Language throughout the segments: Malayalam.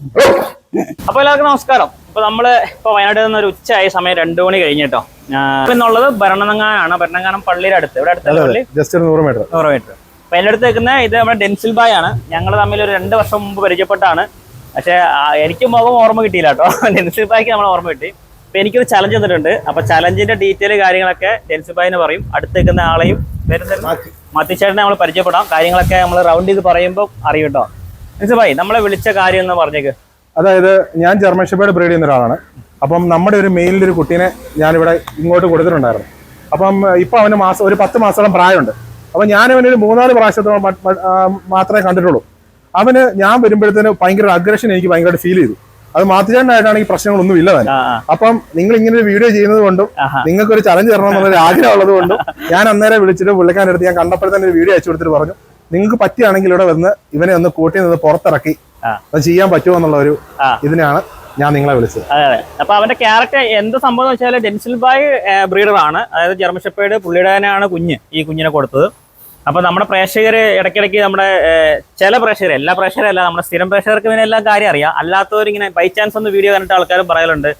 അപ്പൊ എല്ലാവർക്കും നമസ്കാരം. അപ്പൊ നമ്മൾ ഇപ്പൊ വയനാട്ടിൽ നിന്ന് ഒരു ഉച്ചയായ സമയം രണ്ടു മണി കഴിഞ്ഞിട്ടോ എന്നുള്ളത് ഭരണങ്ങാനാണ് ഭരണങ്ങാനം പള്ളിയുടെ അടുത്ത്. ഇവിടെ അടുത്ത ജസ്റ്റ് നൂറ് മീറ്റർ. നൂറ് മീറ്റർ. അപ്പൊ എന്റെ അടുത്ത് നിൽക്കുന്ന ഇത് നമ്മുടെ ഡെൻസിൽ ബായ് ആണ്. ഞങ്ങൾ തമ്മിൽ ഒരു രണ്ട് വർഷം മുമ്പ് പരിചയപ്പെട്ടാണ്. പക്ഷെ എനിക്ക് മുഖം ഓർമ്മ കിട്ടിയില്ല കേട്ടോ. ഡെൻസിൽ ബായ്ക്ക് നമ്മൾ ഓർമ്മ കിട്ടി. അപ്പൊ എനിക്കൊരു ചലഞ്ച് തന്നിട്ടുണ്ട് അപ്പൊ ചലഞ്ചിന്റെ ഡീറ്റെയിൽ കാര്യങ്ങളൊക്കെ ഡെൻസിൽ ബായിന് പറയും. അടുത്ത് നിൽക്കുന്ന ആളെയും മത്തിച്ചേട്ടനെ നമ്മൾ പരിചയപ്പെടാം. കാര്യങ്ങളൊക്കെ നമ്മൾ റൗണ്ട് ചെയ്ത് പറയുമ്പോൾ അറിയും കേട്ടോ. ബായ് നമ്മളെ വിളിച്ച കാര്യം എന്ന് പറഞ്ഞേക്ക്. അതായത് ഞാൻ ജർമ്മൻ ഷെപ്പേർഡ് ബ്രീഡ് ചെയ്യുന്ന ഒരാളാണ്. അപ്പം നമ്മുടെ ഒരു മെയിലിന്റെ ഒരു കുട്ടീനെ ഞാനിവിടെ ഇങ്ങോട്ട് കൊടുത്തിട്ടുണ്ടായിരുന്നു. അപ്പം ഇപ്പം അവന് മാസം ഒരു പത്ത് മാസത്തോളം പ്രായമുണ്ട്. അപ്പം ഞാൻ അവന് ഒരു മൂന്നാൽ പ്രാവശ്യത്തോളം മാത്രമേ കണ്ടിട്ടുള്ളൂ. അവന് ഞാൻ വരുമ്പോഴത്തേന് ഭയങ്കര അഗ്രഷൻ എനിക്ക് ഭയങ്കരമായിട്ട് ഫീൽ ചെയ്തു. അത് മാത്തുചേട്ടനായിട്ടാണെങ്കിൽ പ്രശ്നങ്ങളൊന്നും ഇല്ല തന്നെ അപ്പം നിങ്ങൾ ഇങ്ങനെ ഒരു വീഡിയോ ചെയ്യുന്നത് കൊണ്ടും. നിങ്ങൾക്ക് ഒരു ചലഞ്ച് തരണം എന്നുള്ളൊരു ആഗ്രഹം ഉള്ളത് കൊണ്ടും ഞാൻ അന്നേരം വിളിച്ചിട്ട് പുള്ളിക്കാരന്റെ അടുത്ത് ഞാൻ കണ്ടപ്പോൾ തന്നെ ഒരു വീഡിയോ അയച്ചു കൊടുത്തിട്ട് പറഞ്ഞു. നിങ്ങൾക്ക് പറ്റുകയാണെങ്കിൽ ഇവിടെ വന്ന് ഇവനെ ഒന്ന് കൂട്ടി നിന്ന് പുറത്തിറക്കി. അത് ചെയ്യാൻ പറ്റുമോ എന്നുള്ള ഒരു ഇതിനാണ് ഞാൻ നിങ്ങളെ വിളിച്ചത്. അതെ അതെ. അപ്പൊ അവന്റെ ക്യാരക്ടർ എന്ത് സംഭവം വെച്ചാൽ ഡെൻസിൽ ബായ് ബ്രീഡർ ആണ്. അതായത് ജർമ്മൻ ഷെപ്പേർഡ് പുള്ളിയുടെ തന്നെയാണ് കുഞ്ഞ് ഈ കുഞ്ഞിനെ കൊടുത്തത്. അപ്പൊ നമ്മുടെ പ്രേക്ഷകര് ഇടയ്ക്കിടയ്ക്ക് നമ്മുടെ ചില പ്രേക്ഷകർ എല്ലാ പ്രേക്ഷകരല്ല നമ്മുടെ സ്ഥിരം പ്രേക്ഷകർക്ക് പിന്നെ എല്ലാം കാര്യം അറിയാം. അല്ലാത്തവരിങ്ങനെ ബൈ ചാൻസ് ഒന്ന് വീഡിയോ കണ്ടിട്ട് ആൾക്കാരും പറയലുണ്ട്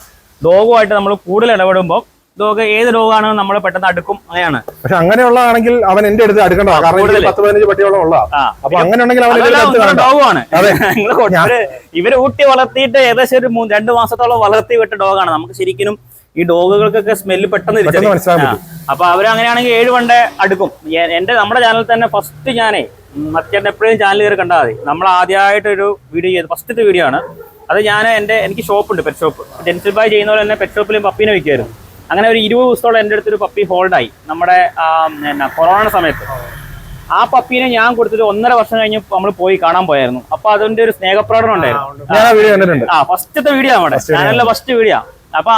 ഡോഗുമായിട്ട് നമ്മൾ കൂടുതൽ ഇടപെടുമ്പോൾ ഡോഗ് ഏത് രോഗമാണ് നമ്മളെ പെട്ടെന്ന് അടുക്കും? അങ്ങനെയാണ്. പക്ഷെ അങ്ങനെയുള്ളതാണെങ്കിൽ അവൻ എന്റെ അടുത്ത് അടുക്കണ്ട. കാരണം. പത്ത് പതിനഞ്ച് പട്ടിയോളം ഉള്ള അപ്പൊ ഡോഗാണ് ഇവർ ഊട്ടി വളർത്തിയിട്ട് ഏകദേശം ഒരു രണ്ട് മാസത്തോളം വളർത്തി വിട്ട ഡോഗാണ്. നമുക്ക് ശരിക്കും ഈ ഡോഗുകൾക്കൊക്കെ സ്മെല്ല് പെട്ടെന്ന്. അപ്പൊ അവരങ്ങനെയാണെങ്കിൽ ഏഴ് വണ്ട അടുക്കും. എന്റെ നമ്മുടെ ചാനൽ തന്നെ ഫസ്റ്റ് ഞാനേ മറ്റേ എപ്പോഴും ചാനൽ കയറി കണ്ടാൽ മതി. നമ്മൾ ആദ്യമായിട്ടൊരു വീഡിയോ ചെയ്ത് ഫസ്റ്റത്തെ വീഡിയോ ആണ്. അത് ഞാൻ എന്റെ എനിക്ക് ഷോപ്പ് ഉണ്ട് പെറ്റ് ഷോപ്പ് ജെൻസിൽ ബായ് ചെയ്യുന്ന പോലെ തന്നെ പെറ്റ് ഷോപ്പിലും പപ്പീനെ വിൽക്കുമായിരുന്നു അങ്ങനെ ഒരു ഇരുപത് ദിവസത്തോളം എന്റെ അടുത്തൊരു പപ്പി ഹോൾഡായി നമ്മുടെ പിന്നെ എന്നാ കൊറോണ സമയത്ത്. ആ പപ്പീനെ ഞാൻ കൊടുത്തിട്ട് ഒന്നര വർഷം കഴിഞ്ഞ് നമ്മൾ പോയി കാണാൻ പോയായിരുന്നു. അപ്പൊ അതിന്റെ ഒരു സ്നേഹപ്രകടനം ഉണ്ടായിരുന്നു. ഞാൻ ആ വീഡിയോ കണ്ടിട്ടുണ്ട്. ആ ഫസ്റ്റത്തെ വീഡിയോ നമ്മുടെ ചാനലിലെ ഫസ്റ്റ് വീഡിയോ അപ്പൊ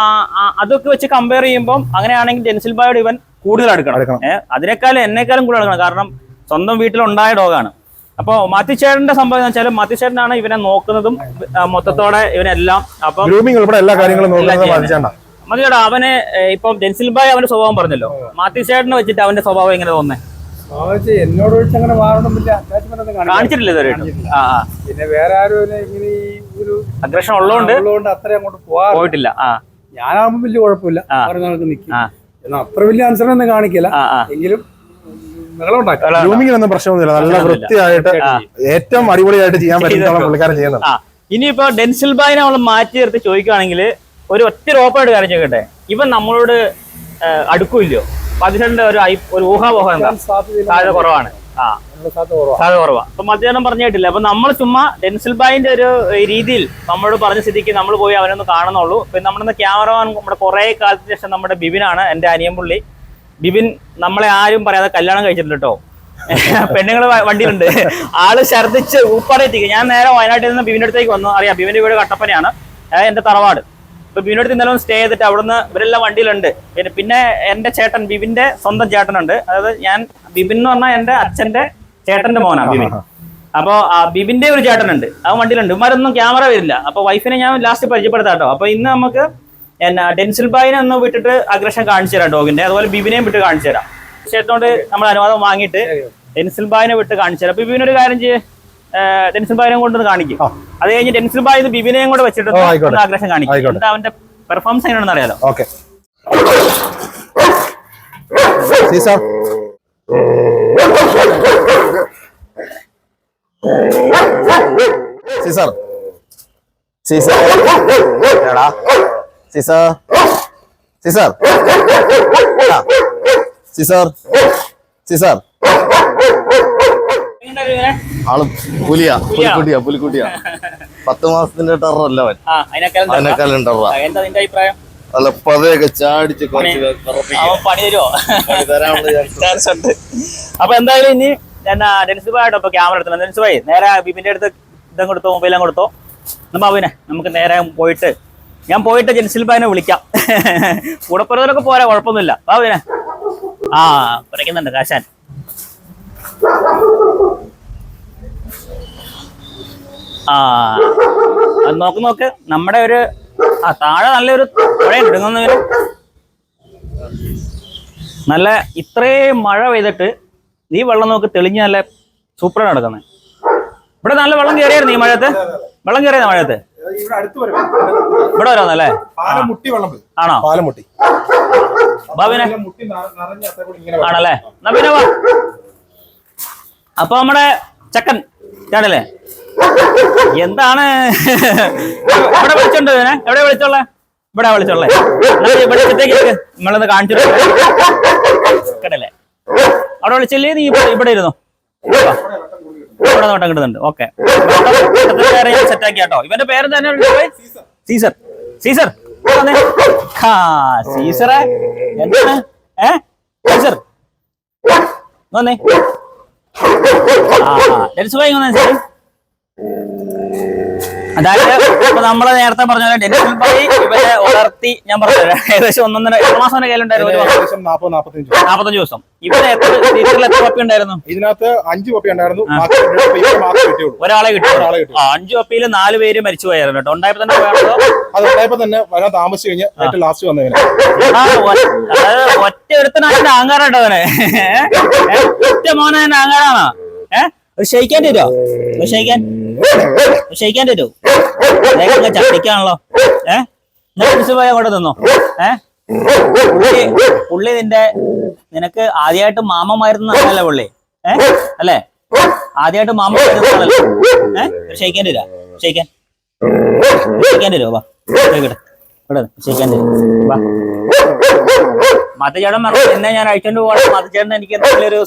അതൊക്കെ വെച്ച് കമ്പയർ ചെയ്യുമ്പോൾ അങ്ങനെയാണെങ്കിൽ ജെൻസിൽ ബായോട് ഇവൻ കൂടുതൽ അടുക്കണം. അതിനേക്കാളും എന്നെക്കാളും കൂടുതൽ അടുക്കണം. കാരണം സ്വന്തം വീട്ടിലുണ്ടായ ഡോഗാണ് അപ്പോൾ മാത്തിച്ചേട്ടന്റെ സംഭവം എന്ന് വെച്ചാൽ മാത്തിച്ചേട്ടനാണ് ഇവനെ നോക്കുന്നതും മൊത്തത്തോടെ ഇവനെല്ലാം അപ്പൊ എല്ലാ കാര്യങ്ങളും മതിയേടാ അവന് ഇപ്പം ജെൻസിൽ ബായ് അവന്റെ സ്വഭാവം പറഞ്ഞല്ലോ. മാത്യു ചേട്ടനെ വെച്ചിട്ട് അവന്റെ സ്വഭാവം എങ്ങനെ തോന്നേ എന്നോട് അങ്ങനെ കാണിച്ചിട്ടില്ല ഇതുവരെ പിന്നെ വേറെ ആരും ഇങ്ങനെ ഒരു അഗ്രഷൻ ഉള്ളതുകൊണ്ട്? ഉള്ളതുകൊണ്ട് അത്ര അങ്ങോട്ട് പോയിട്ടില്ല ആ. ഞാനാകുമ്പോ വലിയ കുഴപ്പമില്ല. നിൽക്കും. എന്നാൽ അത്ര വലിയ ആൻസർ ഒന്നും കാണിക്കില്ല. എങ്കിലും പ്രശ്നമൊന്നുമില്ല. നല്ല വൃത്തിയായിട്ട് ഏറ്റവും അടിപൊളിയായിട്ട് ചെയ്യാൻ പറ്റുന്ന. പുള്ളിക്കാരൻ ചെയ്യുന്നത്. ഇനിയിപ്പോ ഡെൻസിൽ ബായിനെ നമ്മൾ മാറ്റി നിർത്തി ചോദിക്കുകയാണെങ്കിൽ ഒരു ഒറ്റ ഓപ്പണായിട്ട് കാര്യം ചോദിക്കട്ടെ? ഇവൻ നമ്മളോട് അടുക്കൂല്ലോ അപ്പൊ ഒരു ഐ- ഒരു ഊഹാപോഹം എന്താ? താഴെ സാധ്യത കുറവാണ്. ആ. സാധ്യത കുറവാണ്. അപ്പൊ മധ്യാഹ്നം പറഞ്ഞിട്ടില്ല അപ്പൊ നമ്മൾ ചുമ്മാ ഡെൻസിൽ ബായിന്റെ ഒരു രീതിയിൽ നമ്മളോട് പറഞ്ഞ സ്ഥിതിക്ക് നമ്മൾ പോയി അവനൊന്ന് കാണുന്നുള്ളൂ. പിന്നെ നമ്മുടെ ക്യാമറമാൻ നമ്മുടെ കുറെ കാലത്തിന് ശേഷം നമ്മുടെ ബിബിനാണ് എന്റെ അനിയൻപുള്ളി ബിബിൻ നമ്മളെ ആരും പറയാതെ കല്യാണം കഴിച്ചിട്ടില്ല കേട്ടോ. പെണ്ണുങ്ങൾ വണ്ടിയിലുണ്ട്. ആൾ ഛർദിച്ച് ഊപ്പാടെത്തിക്കുക ഞാൻ നേരെ വയനാട്ടിൽ നിന്ന് ബിബിന്റെ അടുത്തേക്ക് വന്നു. അറിയാം ബിബിന്റെ വീട് കട്ടപ്പനയാണ്. എന്റെ തറവാട്. ഇപ്പൊ ബിബിന്റെ അടുത്ത് ഇന്നലെ സ്റ്റേ ചെയ്തിട്ട് അവിടുന്ന് ഇവരെല്ലാം വണ്ടിയിലുണ്ട്. പിന്നെ എന്റെ ചേട്ടൻ ബിബിന്റെ സ്വന്തം ചേട്ടനുണ്ട്. അതായത് ഞാൻ ബിബിൻ എന്ന് പറഞ്ഞാൽ എന്റെ അച്ഛന്റെ ചേട്ടന്റെ മോനാണ് ബിബിൻ. അപ്പൊ ആ ബിബിന്റെ ഒരു ചേട്ടനുണ്ട്. അവൻ വണ്ടിയിലുണ്ട്. ഇമാരൊന്നും ക്യാമറ വരില്ല. അപ്പൊ വൈഫിനെ ഞാൻ ലാസ്റ്റ് പരിചയപ്പെടുത്താട്ടോ. അപ്പൊ ഇന്ന് നമുക്ക് എന്നാ ഡെൻസിൽ ബായിനെ ഒന്ന് വിട്ടിട്ട് അഗ്രഷൻ കാണിച്ചു തരാം ഡോഗിന്റെ. അതുപോലെ ബിബിനെയും വിട്ട് കാണിച്ചു തരാം. ചേട്ടനോട് നമ്മൾ അനുവാദം വാങ്ങിയിട്ട് ഡെൻസിൽ ബായിനെ വിട്ട് കാണിച്ചു തരാം. ബിബിനൊരു കാര്യം ചെയ്യ്. ഡെൻസിൽ ബായിനെ കൊണ്ടൊന്ന് കാണിക്കും. അത് കഴിഞ്ഞ് ടെൻസിൽ ബായി ബിബിനെയും കൂടെ വെച്ചിട്ട് ആഗ്രഹം കാണിക്കും. എന്താ അവന്റെ പെർഫോമൻസ് എങ്ങനെയാണെന്ന് അറിയാലോ? ഓക്കെ. സിസർ സിസർ സിസർ എടാ. സീസാർ? ആൾ പുലിയാ പുലിക്കുട്ടിയാ പുലിക്കുട്ടിയാ. പത്ത് മാസത്തിന്റെ ടെററല്ല അവൻ. അതിനേക്കാളും നിന്റെ അഭിപ്രായം? അല്ല പതയൊക്കെ ചാടിച്ച് കുറച്ച് അപ്പൊ എന്തായാലും ഇനി എന്നാ ഡെൻസ് ബായിട്ട് ഇപ്പൊ ക്യാമറ എടുത്തു ഡെൻസ് ബായി നേരെ ബിബിന്റെ അടുത്ത് ഇതും കൊടുത്തോ മൊബൈലും കൊടുത്തോ? നമ്മ നമുക്ക് നേരെ പോയിട്ട് ഞാൻ പോയിട്ട് ജെൻസിൽ ബായിനെ വിളിക്കാം. കൂടപ്പുറത്തിലൊക്കെ പോരാ കുഴപ്പമൊന്നുമില്ല. ബാബുവിനെ. ആ കുറയ്ക്കുന്നുണ്ട് കാശാൻ. ആ നോക്ക് നോക്ക്. നമ്മുടെ ഒരു ആ താഴെ നല്ലൊരു ഇടുങ്ങുന്നതിന് നല്ല ഇത്രയും മഴ പെയ്തിട്ട് ഈ വെള്ളം നോക്ക് തെളിഞ്ഞ് നല്ല സൂപ്പറാണ് നടക്കുന്നത് ഇവിടെ നല്ല വെള്ളം കയറിയായിരുന്നു ഈ മഴയത്ത്? വെള്ളം കയറിയ മഴയത്ത്? ഇവിടെ അടുത്ത് വരും ഇവിടെ വരാന്നല്ലേ ആണോ? ബാബിനെ. ആണല്ലേ? എന്നാ പിന്നെ വാ. അപ്പൊ നമ്മുടെ ചക്കൻ ചാടല്ലേ എന്താണ്? ഇവിടെ വിളിച്ചോണ്ട് എവിടെ വിളിച്ചോളെ ഇവിടെ വിളിച്ചോളെ ഇവിടെ അടുത്തേക്ക് ഇരിക്ക്. നിങ്ങളൊന്ന് കാണിച്ചിട്ട് അവിടെ വിളിച്ചില്ലേ? നീ ഇവിടെ ഇരുന്നു. ഇവിടെ നോട്ടം കിട്ടുന്നുണ്ട് ഓക്കെ. സെറ്റ് ആക്കി കേട്ടോ ഇവന്റെ പേര് തന്നെ സീസർ. സീസർ. ആ സീസറെ? എന്താണ്? ഏ? സീസർ. വന്നേ. ആ ഡെൻസ് ഭായി വന്നേ അതായത് ഇപ്പൊ നമ്മൾ നേരത്തെ പറഞ്ഞ പോലെ ഡെൻസ് ഭായി ഇവരെ ഉണർത്തി ഞാൻ പറഞ്ഞു ഏകദേശം ഒന്നൊന്നര എത്ര മാസം വരെ കയ്യിലുണ്ടായിരുന്നു നാപ്പത്തഞ്ച് ദിവസം. ഇവിടെ എത്ര ടീച്ചറിൽ എത്ര പപ്പി ഉണ്ടായിരുന്നു? ഇതിനകത്ത് അഞ്ച് പപ്പി ഉണ്ടായിരുന്നു. ഒരാളെ കിട്ടി കിട്ടി. അഞ്ചു പപ്പിയിൽ നാല് പേര് മരിച്ചു പോയായിരുന്നു കേട്ടോ. ഉണ്ടായപ്പോ തന്നെ അത് ഉണ്ടായപ്പോ തന്നെ വരാൻ താമസിച്ചു കഴിഞ്ഞാൽ ലാസ്റ്റ് വന്നതിന് ആ, ഒ- അതായത് ഒറ്റ അവനെ. ഒറ്റ മോനെ ഏ ഒരു ഷെയ്ക്കാൻ തരുമോ ഒരു ഷെയ്ക്കാൻ ഒരു ഷെയ്ക്കാൻ തരുമോ അതൊക്കെ ചട്ടിക്കാണല്ലോ. ഏ? എന്നിട്ട് പോയി അങ്ങോട്ട് തന്നോ? ഏ? പുള്ളി പുള്ളി നിന്റെ നിനക്ക് ആദ്യമായിട്ട് മാമമായിരുന്നു അല്ലേ പുള്ളി? ഏ? അല്ലേ? ആദ്യമായിട്ട് മാമമായിരുന്നല്ലേ ഏ? ഒരു ഷെയ്ക്കാൻ തരുമോ ഷെയ്ക്കാൻ ഷെയ്ക്കാൻ തരുമോ വാ ഇവിടെ തരുമോ വാ. മതചേട്ടൻ പറഞ്ഞു എന്നെ ഞാൻ അയച്ചോണ്ട് പോകണം മതചേട്ടൻ എനിക്ക് എന്തെങ്കിലും ഒരു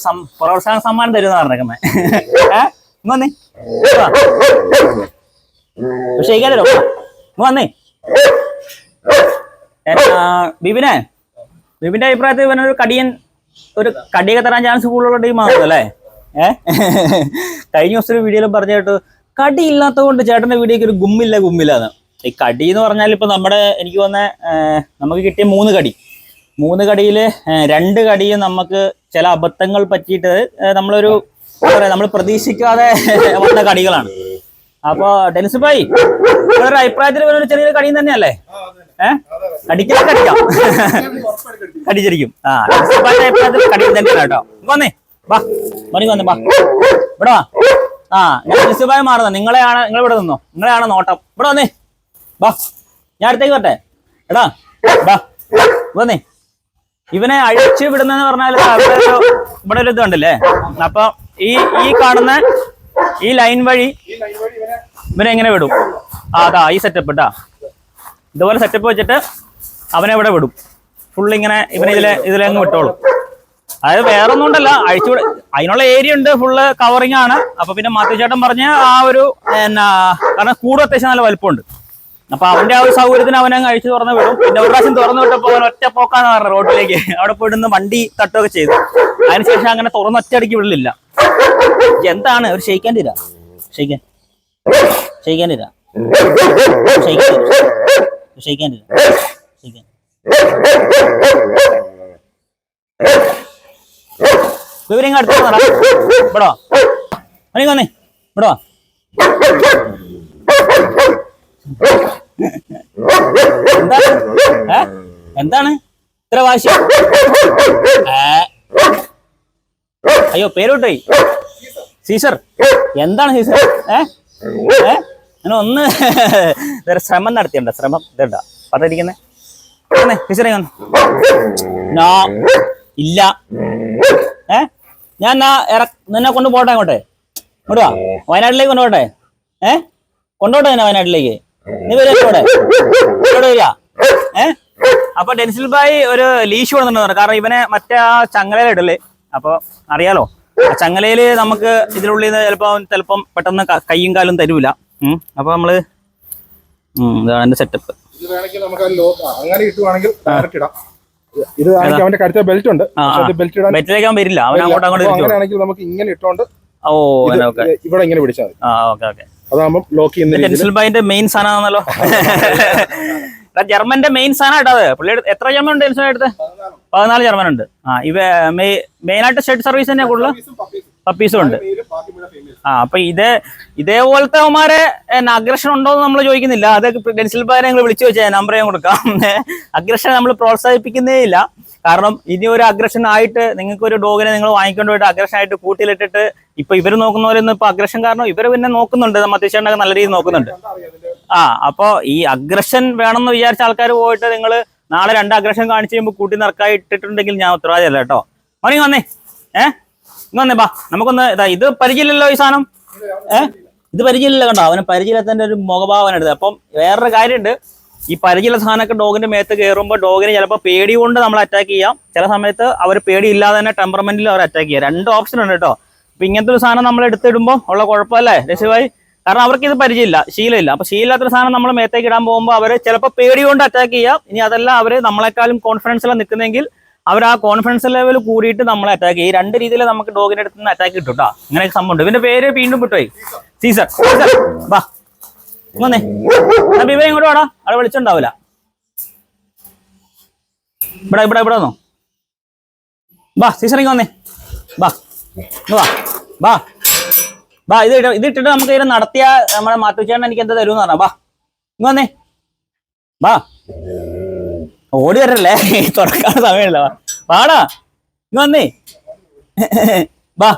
പ്രോത്സാഹന സമ്മാനം തരുമെന്ന് പറഞ്ഞേക്കുന്നേ. ഏഹ് വന്നേ. കേട്ടോ വന്നേ. ബിബിനെ ബിബിന്റെ അഭിപ്രായത്തിൽ ഇവനൊരു കടിയൻ ഒരു കടിയൊക്കെ തരാൻ ചാൻസ് കൂടുതലുള്ള ടീമാണല്ലോ അല്ലേ? ഏഹ് കഴിഞ്ഞ ദിവസം ഒരു വീഡിയോയിലും പറഞ്ഞു കേട്ടു കടി ഇല്ലാത്തത് കൊണ്ട് ചേട്ടന്റെ വീഡിയോക്ക് ഒരു ഗുമ്മില്ല ഗുമ്മില്ലാന്ന് ഈ കടി എന്ന് പറഞ്ഞാൽ ഇപ്പൊ നമ്മുടെ എനിക്ക് വന്ന നമുക്ക് കിട്ടിയ മൂന്ന് കടി. മൂന്ന് കടിയിൽ രണ്ട് കടിയും നമുക്ക് ചില അബദ്ധങ്ങൾ പറ്റിയിട്ട് നമ്മളൊരു നമ്മൾ പ്രതീക്ഷിക്കാതെ വന്ന കടികളാണ്. അപ്പൊ ഡെനിസ് ഭായി നിങ്ങളുടെ അഭിപ്രായത്തിൽ ഒരു ചെറിയൊരു കടിയും തന്നെയല്ലേ? ഏഹ് കടിക്കാൻ കടിക്കാം. കടിച്ചിരിക്കും ആ ഡെനിസ് ഭായിയുടെ അഭിപ്രായത്തിൽ കടിയും തന്നെയാണ് കേട്ടോ. വന്നേ വാ മണി വന്നേ വാ. ഇവിടെ വാ. ആ ഞാൻ ഡെനിസ് ഭായി മാറുന്ന. നിങ്ങളെയാണ് നിങ്ങൾ ഇവിടെ നിന്നോ? നിങ്ങളെയാണ് നോട്ടം. ഇവിടെ വന്നേ വാ. ഞാൻ അടുത്തേക്ക് വരട്ടെ. എടാ വാ. വന്നേ. ഇവനെ അഴിച്ചു വിടുന്നെന്ന് പറഞ്ഞാൽ അവിടെ ഇവിടെ ഒരു ഇത് കണ്ടില്ലേ അപ്പൊ ഈ ഈ കാണുന്ന ഈ ലൈൻ വഴി ഇവനെ എങ്ങനെ വിടും? ആ അതാ ഈ സെറ്റപ്പ് ഇട്ടാ ഇതുപോലെ സെറ്റപ്പ് വെച്ചിട്ട് അവനെ ഇവിടെ വിടും. ഫുൾ ഇങ്ങനെ ഇവനെ ഇതിലെ ഇതിലങ്ങ് വിട്ടോളും. അതായത് വേറെ ഒന്നും ഉണ്ടല്ല അഴിച്ചു അതിനുള്ള ഏരിയ ഉണ്ട് ഫുള്ള് കവറിങ് ആണ്. അപ്പൊ പിന്നെ മാത്യച്ചേട്ടൻ പറഞ്ഞ ആ ഒരു എന്നാ കാരണം കൂട് അത്യാവശ്യം നല്ല വലിപ്പമുണ്ട്. അപ്പൊ അവന്റെ ആ ഒരു സൗകര്യത്തിന് അവനെ കഴിച്ചു തുറന്ന് വിടും. പിന്നെ ഒരു പ്രാവശ്യം തുറന്നു വിട്ടപ്പോ അവൻ ഒറ്റ പോക്കാന്ന് പറഞ്ഞു റോഡിലേക്ക് അവിടെ പോയിടുന്ന് വണ്ടി തട്ടുകയൊക്കെ ചെയ്തു. അതിനുശേഷം അങ്ങനെ തുറന്ന് ഒറ്റയടിക്ക് വിടലില്ല എന്താണ്? ഒരു ഷെയ്ക്കാൻ തരാ ഷെയ്ക്കാൻ അടുത്ത് ഇവിടോ? മണി വന്നേ. ഇവിടെ? എന്താണ്? ഇത്ര വാശി? അയ്യോ പേര് വിട്ടോയി സീസർ. എന്താണ് സീസർ? അങ്ങനെ ഒന്ന് ശ്രമം നടത്തിയണ്ട ശ്രമം ഇതണ്ട? പറഞ്ഞിരിക്കുന്നേ സീസറെ നോ ഇല്ല. ഏ? ഞാൻ എന്നാ ഇറ നിന്നെ കൊണ്ട് പോട്ടെ അങ്ങോട്ടെ. ഇങ്ങോട്ട് വാ. വയനാട്ടിലേക്ക് കൊണ്ടുപോട്ടെ ഏ? കൊണ്ടുപോട്ടെ നിന്നെ വയനാട്ടിലേക്ക്. നീ വരും ഇവിടെ ഇവിടെ വരിക. ഏ? അപ്പൊ ഡെൻസിൽ ബായ് ഒരു ലീഷ് കൊടുത്തിട്ടുണ്ട് കാരണം ഇവനെ മറ്റേ ആ ചങ്ങലയിൽ ഇടല്ലേ അപ്പൊ അറിയാലോ. ആ ചങ്ങലയിൽ നമുക്ക് ഇതിനുള്ളിൽ നിന്ന് ചിലപ്പോ ചിലപ്പം പെട്ടെന്ന് കയ്യും കാലും തരൂല. ഉം. അപ്പൊ നമ്മൾ ഉം, ഇതാണ് എന്റെ സെറ്റപ്പ് ഇത് അവന്റെ ബെൽറ്റ് ഉണ്ട്. ബെൽറ്റ് ഇടാൻ ബെറ്റിലേക്ക് അവൻ വരില്ല. അവൻ അങ്ങോട്ട് അങ്ങോട്ട് നമുക്ക് ഇങ്ങനെ ഇട്ടോണ്ട് ഓ ഇവിടെ ഇങ്ങനെ പിടിച്ചാൽ മതി. ആ ഓക്കെ ഓക്കെ. അതാകുമ്പോൾ ലോക്ക് ചെയ്യുന്ന മെയിൻ സാധനമാണല്ലോ ജർമ്മന്റെ മെയിൻ സാധനം ഇട്ടത് പുള്ളി എടുത്ത് എത്ര ജർമ്മൻ ഉണ്ട് എടുത്ത് പതിനാല് ജർമ്മൻ ഉണ്ട്. ആ ഇവ മെയിൻ ആയിട്ട് ഷെഡ് സർവീസ് തന്നെയാണ് കൂടുതൽ പപ്പീസും ഉണ്ട് ആ അപ്പൊ ഇതേ ഇതേപോലത്തെ അവന്മാരെ അഗ്രഷൻ ഉണ്ടോ എന്ന് നമ്മൾ ചോദിക്കുന്നില്ല. അത് ഡെൻസിൽ ഞങ്ങൾ വിളിച്ചു വെച്ചാൽ നമ്പർ ഞാൻ കൊടുക്കാം. അഗ്രഷൻ നമ്മൾ പ്രോത്സാഹിപ്പിക്കുന്നേ ഇല്ല. കാരണം ഇനി ഒരു അഗ്രഷൻ ആയിട്ട് നിങ്ങൾക്ക് ഒരു ഡോഗിനെ നിങ്ങൾ വാങ്ങിക്കൊണ്ട് പോയിട്ട് അഗ്രഷൻ ആയിട്ട് കൂട്ടിയിലിട്ടിട്ട് ഇപ്പൊ ഇവർ നോക്കുന്ന പോലെ ഒന്നും ഇപ്പൊ അഗ്രഷൻ കാരണം ഇവർ പിന്നെ നോക്കുന്നുണ്ട്. മത്തേശ്വരനൊക്കെ നല്ല രീതിയിൽ നോക്കുന്നുണ്ട്. ആ അപ്പോ ഈ അഗ്രഷൻ വേണമെന്ന് വിചാരിച്ച ആൾക്കാർ പോയിട്ട് നിങ്ങൾ നാളെ രണ്ട് അഗ്രഷൻ കാണിച്ചു കഴിയുമ്പോൾ കൂട്ടി നിറക്കായി ഇട്ടിട്ടുണ്ടെങ്കിൽ ഞാൻ ഉത്തരവാദിയല്ല കേട്ടോ. മോർണിംഗ് വന്നേ. ഏ? ഇങ്ങ് വന്നേ ബാ നമുക്കൊന്ന് ഇതാ ഇത് പരിചയമില്ലല്ലോ ഈ സാധനം. ഏ? ഇത് പരിചയമില്ല കണ്ടോ? അവന് പരിചയത്തിന്റെ ഒരു മുഖഭാവന എടുത്തത് അപ്പം വേറൊരു കാര്യമുണ്ട്. ഈ പരിചയമുള്ള സാധനമൊക്കെ ഡോഗിന്റെ മേത്ത് കയറുമ്പോൾ ഡോഗിന് ചിലപ്പോൾ പേടി കൊണ്ട് നമ്മൾ അറ്റാക്ക് ചെയ്യാം. ചില സമയത്ത് അവർ പേടിയില്ലാതെ തന്നെ ടെമ്പർമെന്റിൽ അവർ അറ്റാക്ക് ചെയ്യാം. രണ്ട് ഓപ്ഷൻ ഉണ്ട് കേട്ടോ. അപ്പൊ ഇങ്ങനത്തെ ഒരു സാധനം നമ്മൾ എടുത്തിടുമ്പോൾ ഉള്ള കുഴപ്പമല്ലേ? രശിഭായി കാരണം അവർക്ക് ഇത് പരിചയമില്ല ശീലമില്ല. അപ്പൊ ശീലമില്ലാത്തൊരു സാധനം നമ്മൾ മേത്തേക്ക് ഇടാൻ പോകുമ്പോൾ അവർ ചിലപ്പോൾ പേടി കൊണ്ട് അറ്റാക്ക് ചെയ്യാം. ഇനി അതെല്ലാം അവർ നമ്മളെക്കാളും കോൺഫിഡൻസിലാണ് നിൽക്കുന്നെങ്കിൽ അവർ ആ കോൺഫിഡൻസ് ലെവൽ കൂടിയിട്ട് നമ്മളെ അറ്റാക്ക് ചെയ്യും. ഈ രണ്ട് രീതിയിൽ നമുക്ക് ഡോഗിന്റെ അടുത്ത് നിന്ന് അറ്റാക്ക് കിട്ടും കേട്ടോ അങ്ങനെ ഒരു സംഭവം ഉണ്ട്. ഇവന്റെ പേര് വീണ്ടും വിട്ടുപോയി സീസർ സീസർ വാ. വന്നേ. ബിബ ഇങ്ങോട്ട് വാടാ. അവിടെ വിളിച്ചുണ്ടാവില്ല ഇവിടെ ഇവിടെ ഇവിടെ വന്നോ. വാ സീസറിങ് വന്നേ. വാ. ഇങ്ങ് വാ. വാ. ഇത് ഇട- ഇത് ഇട്ടിട്ട് നമുക്ക് ഇതിനെ നടത്തിയ നമ്മുടെ മാത്തുച്ചേട്ടൻ എനിക്ക് എന്താ തരുമെന്ന് പറഞ്ഞാ. വാ. ഇങ്ങ് വന്നേ. വാ. ഓടി വരല്ലേ? തുറക്കാൻ സമയമില്ല. വാടാ. ഇങ്ങ് വന്നേ. വാ.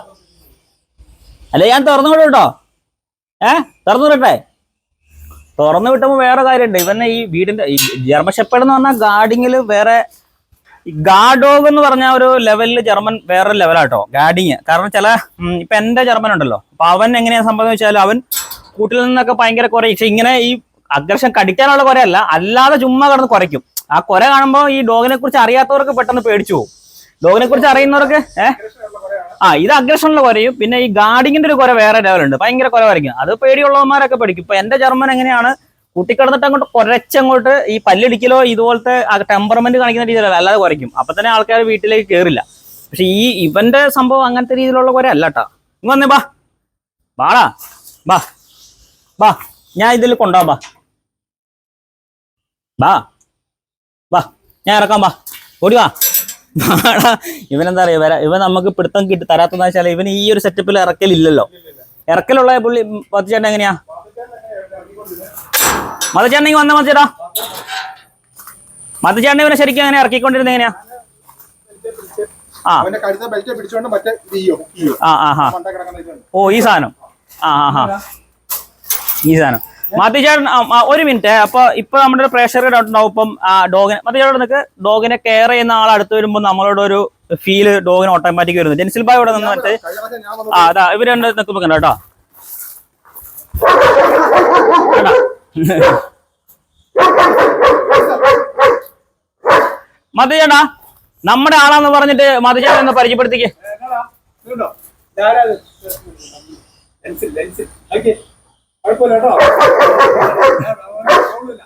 അല്ലെ ഞാൻ തുറന്നു വിടും കേട്ടോ. ഏ? തുറന്നു വിടട്ടെ. തുറന്നു വിട്ടപ്പോൾ വേറെ കാര്യമുണ്ട്. ഇവന്നെ ഈ വീടിന്റെ ജർമ്മൻ ഷെപ്പേഡ് എന്ന് പറഞ്ഞാൽ ഗാർഡിങ്ങിൽ വേറെ ഗാഡോഗ് എന്ന് പറഞ്ഞ ഒരു ലെവലിൽ ജർമ്മൻ വേറെ ലെവലാട്ടോ ഗാഡിങ് കാരണം ചില ഇപ്പൊ എന്റെ ജർമ്മൻ ഉണ്ടല്ലോ. അപ്പൊ അവൻ എങ്ങനെയാ സംഭവം വെച്ചാൽ അവൻ കൂട്ടിൽ നിന്നൊക്കെ ഭയങ്കര കുറേ ഇങ്ങനെ ഈ അഗ്രഷൻ കടിക്കാനുള്ള കുറയല്ല അല്ലാതെ ചുമ്മാ കിടന്ന് കുരയ്ക്കും ആ കൊര കാണുമ്പോൾ ഈ ഡോഗിനെ കുറിച്ച് അറിയാത്തവർക്ക് പെട്ടെന്ന് പേടിച്ചു പോകും. ഡോഗിനെ കുറിച്ച് അറിയുന്നവർക്ക് ഏഹ് ആ ഇത് അഗ്രഷനുള്ള കുരയും. പിന്നെ ഈ ഗാർഡിങ്ങിന്റെ ഒരു കുര വേറെ ലെവലുണ്ട് ഭയങ്കര കുര വരയ്ക്കും. അത് പേടിയുള്ളവന്മാരൊക്കെ പഠിക്കും. ഇപ്പൊ എന്റെ ജർമ്മൻ എങ്ങനെയാണ്? കുട്ടിക്കിടന്നിട്ട് അങ്ങോട്ട് കുരച്ചങ്ങോട്ട് ഈ പല്ലിടിക്കലോ ഇതുപോലത്തെ ടെമ്പർമെന്റ് കാണിക്കുന്ന രീതിയിലല്ല. അല്ലാതെ കുറയ്ക്കും അപ്പൊ തന്നെ ആൾക്കാർ വീട്ടിലേക്ക് കയറില്ല പക്ഷെ ഈ ഇവന്റെ സംഭവം അങ്ങനത്തെ രീതിയിലുള്ള കുര അല്ല കേട്ടോ ഇങ്ങ് വന്നേ ബാ. ബാടാ. ബാ. ബാ. ഞാൻ ഇതിൽ കൊണ്ടുപോകാം ബാ. ബാ. ഞാൻ ഇറക്കാം വാ. ഓടി വാ. ബാടാ ഇവനെന്താ പറയുക വരാ ഇവൻ നമുക്ക് പിടുത്തം കിട്ടി തരാത്തെന്ന് വെച്ചാൽ ഇവൻ ഈ ഒരു സെറ്റപ്പിൽ ഇറക്കലില്ലല്ലോ. ഇറക്കലുള്ള പുള്ളി പത്തുചേട്ടൻ എങ്ങനെയാ? മതച്ചേട്ടനെങ്കിൽ വന്ന മതച്ചേട്ടാ മതച്ചേട്ടൻ ഇവനെ ശരിക്കും അങ്ങനെ ഇറക്കിക്കൊണ്ടിരുന്ന എങ്ങനെയാ? ആ. ആ ആ ഓ ഈ സാധനം. ആ ആ. ഈ സാധനം. ആ, ഒരു മിനിറ്റ്. അപ്പൊ ഇപ്പൊ നമ്മുടെ പ്രേക്ഷകർ ഉണ്ടാവും. ഇപ്പം ഡോഗിനെ മാത്തിച്ചേട്ടൻ നിനക്ക് ഡോഗിനെ കെയർ ചെയ്യുന്ന ആൾ അടുത്ത് വരുമ്പോൾ നമ്മളോട് ഒരു ഫീൽ ഡോഗിന് ഓട്ടോമാറ്റിക് വരുന്നു. ജെൻസിൽ ബായ് ഇവിടെ നിന്ന് മറ്റേ കഴിഞ്ഞ പ്രാവശ്യം ഞാൻ വന്നു ആ അതാ ഇവർ രണ്ട് നിൽക്കുമ്പോ കണ്ടോ കേട്ടോ? കണ്ടോ? മതിച്ചേട്ടാ നമ്മുടെ ആളാന്ന് പറഞ്ഞിട്ട് മതിച്ചേട്ടൻ ഒന്ന് പരിചയപ്പെടുത്തിക്ക്. കുഴപ്പമില്ല കേട്ടോ. പ്രോബ്ലമില്ല.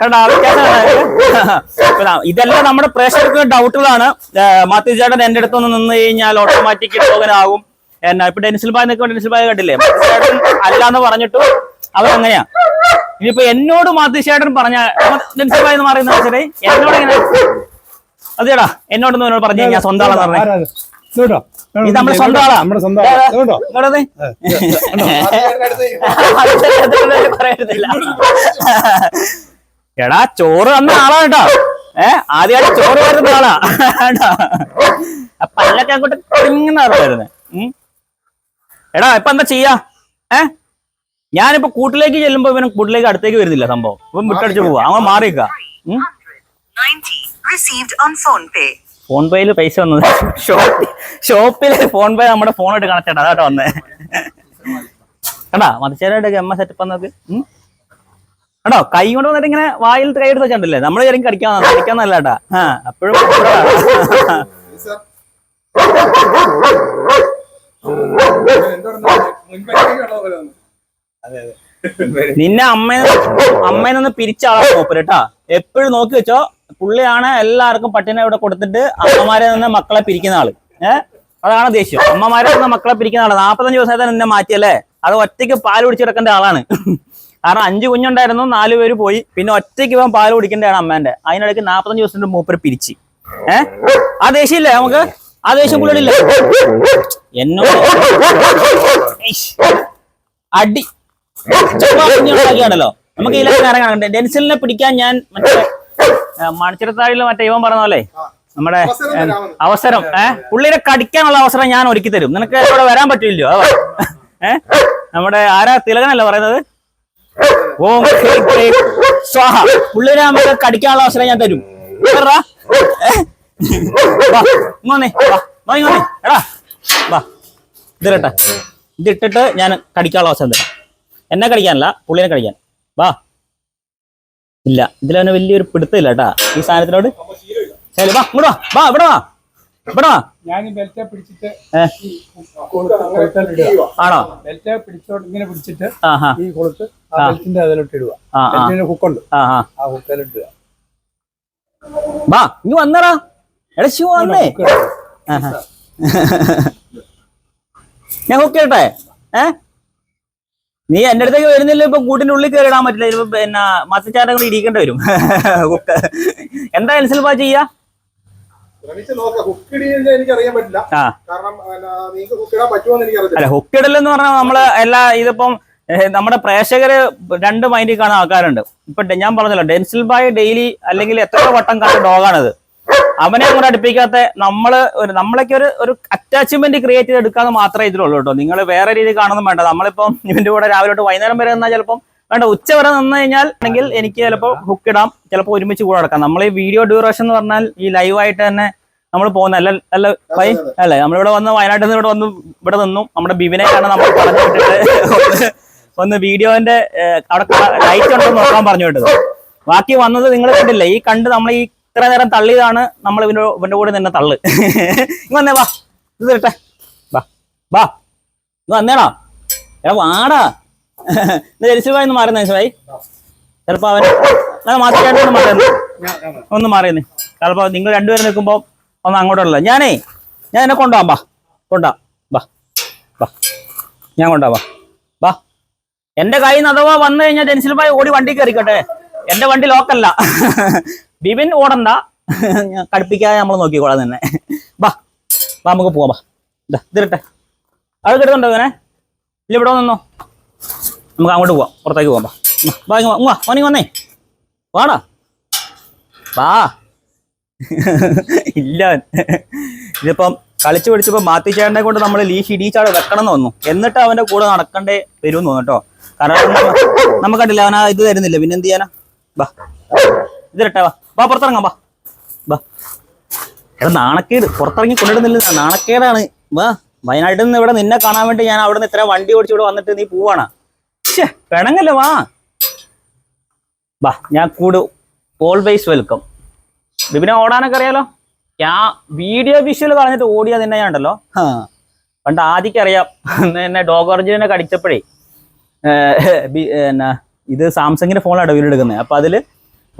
കണ്ടോ വ്യത്യാസം ഇതെല്ലാം നമ്മുടെ പ്രേക്ഷകർക്ക് ഡൗട്ടുകളാണ് മാത്യു ചേട്ടൻ എന്റെ അടുത്ത് ഒന്ന് നിന്ന് കഴിഞ്ഞാൽ ഓട്ടോമാറ്റിക് ടോകനാകും എന്നാ ഇപ്പൊ ഡെനിസിൽ ബായ് നിൽക്കുമ്പോൾ ഡെനിസിൽ ബായ് കണ്ടില്ലേ മാത്യു ചേട്ടൻ അല്ലാന്ന് പറഞ്ഞിട്ടു അവൻ അങ്ങനെയാ ഇനിയിപ്പോ എന്നോട് മാത്യു ചേട്ടൻ പറഞ്ഞ ഡെനിസിൽ ബായ് എന്ന് പറയുന്ന വെച്ചാൽ എന്നോട് എങ്ങനെ അതെടാ എന്നോടൊന്നും എന്നോട് പറഞ്ഞു കഴിഞ്ഞാൽ സ്വന്തം ആളാന്ന് പറഞ്ഞേ ഇത്? നമ്മുടെ സ്വന്തം ആളാ. നമ്മുടെ സ്വന്തം. എടാ ചോറ് തന്ന ആളാ കേട്ടോ. ഏ ആദ്യമായിട്ട് ചോറ് വരുന്ന ആളാ. കേട്ടോ. പല്ലൊക്കെ അങ്ങോട്ട് കുടുങ്ങുന്ന വരുന്നത് എടാ ഇപ്പൊ എന്താ ചെയ്യാ? ഏ? ഞാനിപ്പോ കൂട്ടിലേക്ക് ചെല്ലുമ്പോ ഇവന് കൂട്ടിലേക്ക് അടുത്തേക്ക് വരുന്നില്ല സംഭവം. ഇപ്പൊ വിട്ടടിച്ചു പോവാ. അവൻ മാറിയേക്കാം. 90 received on phone pay. Phone പേയിൽ പൈസ വന്നത്. ഷോപ്പിൽ ഷോപ്പിൽ ഫോൺ പേ നമ്മുടെ ഫോണായിട്ട് കണക്ട് ആണ് അതാട്ടോ വന്നേ. കണ്ടാ? മതിച്ചേരായിട്ട് എമ്മ സെറ്റപ്പ് വന്നത് കണ്ടോ? കൈ കൊണ്ട് വന്നിട്ട് ഇങ്ങനെ വായിൽ കൈ എടുത്ത് വെച്ചിട്ടുണ്ടല്ലേ നമ്മൾ ശരിക്കും കടിക്കാൻ കടിക്കാന്നല്ല കേട്ടാ. ആ അപ്പോഴും. നിന്നെ അമ്മേനെ അമ്മേനൊന്ന് പിരിച്ചാളാ നോപ്പര് കേട്ടാ. എപ്പോഴും നോക്കി വെച്ചോ. പുള്ളിയാണ് എല്ലാവർക്കും പട്ടിനെ ഇവിടെ കൊടുത്തിട്ട് അമ്മമാരെ നിന്ന് മക്കളെ പിരിക്കുന്ന ആൾ. ഏഹ് അതാണ് ദേഷ്യം. അമ്മമാരെ നിന്ന് മക്കളെ പിരിക്കുന്ന ആൾ. നാപ്പത്തഞ്ച് തന്നെ നിന്നെ മാറ്റിയല്ലേ? അത് ഒറ്റയ്ക്ക് പാൽ കുടിച്ചു കിടക്കേണ്ട ആളാണ്. കാരണം അഞ്ച് കുഞ്ഞുണ്ടായിരുന്നു നാല് പേര് പോയി. പിന്നെ ഒറ്റയ്ക്ക് ഇവൻ പാൽ കുടിക്കേണ്ടതാണ് അമ്മേന്റെ. അതിനിടയ്ക്ക് നാപ്പത്തഞ്ച് ദിവസത്തിന്റെ മൂപ്പര് പിരിച്ച്. ഏഹ് ആ ദേഷ്യമില്ലേ നമുക്ക്? ആ ദേഷ്യം പുള്ളിയില്ല എന്നോട്. അടി. ഉണ്ടാക്കിയാണല്ലോ നമുക്ക് ഇതിലേക്ക് ഇറങ്ങാനുണ്ട് ഡെൻസിലിനെ പിടിക്കാൻ ഞാൻ മറ്റേ മണിച്ചിരത്താഴിൽ മറ്റേ ഇവൻ പറഞ്ഞ പോലെ നമ്മുടെ അവസരം ഏഹ് പുള്ളിനെ കടിക്കാനുള്ള അവസരം ഞാൻ ഒരുക്കി തരും. നിനക്ക് ഇവിടെ വരാൻ പറ്റില്ലയോ ഏഹ് നമ്മുടെ ആരാ തിലകനല്ല പറയുന്നത്? ഓം സ്വാഹ. പുള്ളിനെ നമുക്ക് കടിക്കാനുള്ള അവസരം ഞാൻ തരും. എടാ വാ. ഇതിരട്ടെ ഇതിട്ടിട്ട് ഞാൻ കടിക്കാനുള്ള അവസരം തരാം. എന്നെ കടിക്കാനല്ല പുള്ളിനെ കടിക്കാൻ. വാ. ഇല്ല. ഇതിലവന് വലിയൊരു പിടുത്തമില്ല കേട്ടാ ഈ സാധനത്തിനോട്? ശരി വാ ഇങ്ങോട്ട് വാ. വാ ഇവിടെ വാ. ഇവിടെ വാ. ഞാൻ ഈ ബെൽറ്റെ പിടിച്ചിട്ട് ഈ കൊളുത്തിലിടുക ആണോ? ബെൽറ്റെ ഇങ്ങനെ പിടിച്ചിട്ട് ഈ കൊളുത്ത് ആ ബെൽറ്റിന്റെ അതിലോട്ട് ഇടുക. ഹുക്കുണ്ട് വാ ഇങ്ങ് വന്നടാ. എടാ ശിവ വന്നേ. ഞാൻ ഹുക്ക് ചെയ്യട്ടെ ഏ? നീ എന്റെ അടുത്തേക്ക് വരുന്നില്ല ഇപ്പൊ കൂട്ടിന്റെ ഉള്ളിൽ കയറിടാൻ പറ്റില്ല. ഇപ്പൊ പിന്നെ മത്തച്ചാരം കൂടി ഇരിക്കേണ്ടി വരും എന്താ എൻസിൽ പാ ചെയ്യാ? എന്ന് അല്ല ഹുക്കിടലെന്ന് പറഞ്ഞാൽ നമ്മൾ എല്ലാ ഇതിപ്പം നമ്മുടെ പ്രേക്ഷകര് രണ്ട് മൈൻഡിൽ കാണുന്ന ആൾക്കാരുണ്ട്. ഇപ്പൊ ഞാൻ പറഞ്ഞല്ലോ ഡെൻസിൽ ബായ് ഡെയിലി അല്ലെങ്കിൽ എത്ര വട്ടം കാണുന്ന ഡോഗാണിത്. അവനെ കൂടെ അടുപ്പിക്കാത്ത നമ്മൾ ഒരു നമ്മളൊക്കെ ഒരു ഒരു അറ്റാച്ച്മെന്റ് ക്രിയേറ്റ് ചെയ്ത് എടുക്കാന്ന് മാത്രമേ ഇതിലുള്ളൂ കേട്ടോ. നിങ്ങൾ വേറെ രീതി കാണുന്നു വേണ്ട. നമ്മളിപ്പം ഇവന്റെ കൂടെ രാവിലെ തൊട്ട് വൈകുന്നേരം വരെ നിന്നാൽ ചിലപ്പം വേണ്ട ഉച്ച വരെ നിന്ന് കഴിഞ്ഞാൽ അല്ലെങ്കിൽ എനിക്ക് ചിലപ്പോൾ ഹുക്ക് ഇടാം. ചിലപ്പോൾ ഒരുമിച്ച് കൂടെ നടക്കാം. നമ്മൾ ഈ വീഡിയോ ഡ്യൂറേഷൻ എന്ന് പറഞ്ഞാൽ ഈ ലൈവ് ആയിട്ട് തന്നെ നമ്മൾ പോകുന്ന അല്ല അല്ല വൈ അല്ലേ? നമ്മളിവിടെ വന്ന് വയനാട്ടിൽ നിന്ന് ഇവിടെ വന്ന് ഇവിടെ നിന്നു നമ്മുടെ ബിബിനെയാണ് നമ്മൾ പറഞ്ഞു വിട്ടിട്ട് ഒന്ന് വീഡിയോന്റെ അവിടെ ലൈറ്റ് ഉണ്ടോ നോക്കാൻ പറഞ്ഞു വിട്ടത്. ബാക്കി വന്നത് നിങ്ങൾ കണ്ടില്ല? ഈ കണ്ട് നമ്മൾ ഈ ഇത്ര നേരം തള്ളിയതാണ് നമ്മൾ ഇവന്റെ ഇവന്റെ കൂടെ തന്നെ തള്ളു. ഇങ്ങ് വന്നേ വാ. ഇത് തരട്ടെ വാ. വാ. ഇങ്ങ് വന്നേടാ. എടാ വാടാ. ജനിച്ചുമായി ഒന്ന് മാറുന്ന ജനിച്ചുമായി ചിലപ്പോ അവൻ ഞാൻ മാറ്റിക്കാണ്ട് ഒന്ന് മാറുന്നു ഒന്ന് മാറിയെന്ന് ചിലപ്പോ നിങ്ങൾ രണ്ടുപേരും നിൽക്കുമ്പോ ഒന്ന് അങ്ങോട്ടുള്ള ഞാനേ ഞാൻ എന്നെ കൊണ്ടുപോകാം ബാ കൊണ്ടാ ബാ ബാ ഞാൻ കൊണ്ടുപോവാ ബാ എന്റെ കയ്യിൽ നിന്ന് അഥവാ വന്നു കഴിഞ്ഞാൽ ജെൻസിലുമായി ഓടി വണ്ടി കയറിക്കോട്ടെ. എന്റെ വണ്ടി ലോക്കല്ല ബിബിൻ ഓടണ്ട. കടുപ്പിക്കാതെ നമ്മൾ നോക്കിക്കോളാം തന്നെ ബാ ബാ നമുക്ക് പോവാം ബാ. ഇതാ ഇതിരട്ടെ അത് കിട്ടുന്നുണ്ടോ ഇവനെ ഇല്ല ഇവിടെ നിന്നോ നമുക്ക് അങ്ങോട്ട് പോവാം പുറത്തേക്ക് പോവാം ബാ. ബാ വാ മോനി വന്നേ. വാടാ. വാ ഇല്ല. ഇതിപ്പം കളിച്ചു മാത്തി മാത്തിച്ചേട്ടനെ കൊണ്ട് നമ്മൾ ലീഷ് ഇടീച്ചാട് വെക്കണം എന്ന് വന്നു എന്നിട്ട് അവന്റെ കൂടെ നടക്കണ്ടേ വരും തോന്നുന്നു കേട്ടോ. കാരണം നമുക്കറിയില്ല അവനാ ഇത് തരുന്നില്ല. പിന്നെ എന്ത് ചെയ്യാനാ? ബാ. ഇതിരട്ടെ വാ. വാ പുറത്തിറങ്ങാം വാ. വാ. എടാ നാണക്കേട്. പുറത്തിറങ്ങി കൊണ്ടിടുന്നില്ല നാണക്കേടാണ്. വാ വയനാട്ടിൽ നിന്ന് ഇവിടെ നിന്നെ കാണാൻ വേണ്ടി ഞാൻ അവിടെ നിന്ന് ഇത്ര വണ്ടി ഓടിച്ച് ഇവിടെ വന്നിട്ട് നീ പോവാണ്. ഷേ പിണങ്ങല്ലേ വാ. വാ ഞാൻ കൂട് ഓൾവേസ് വെൽക്കം ബിബിനെ ഓടാനൊക്കെ അറിയാലോ? ഞാൻ വീഡിയോ വിഷ്വൽ കളഞ്ഞിട്ട് ഓടിയാ നിന്നെ ഞാൻ ഉണ്ടല്ലോ. പണ്ട് ആദ്യക്ക് അറിയാം. അന്ന് എന്നെ ഡോഗ് ഒറിജിനെ കടിച്ചപ്പോഴേ ഇത് സാംസങ്ങിന്റെ ഫോണാണ് വീഡിയോ എടുക്കുന്നത് അപ്പൊ അതിൽ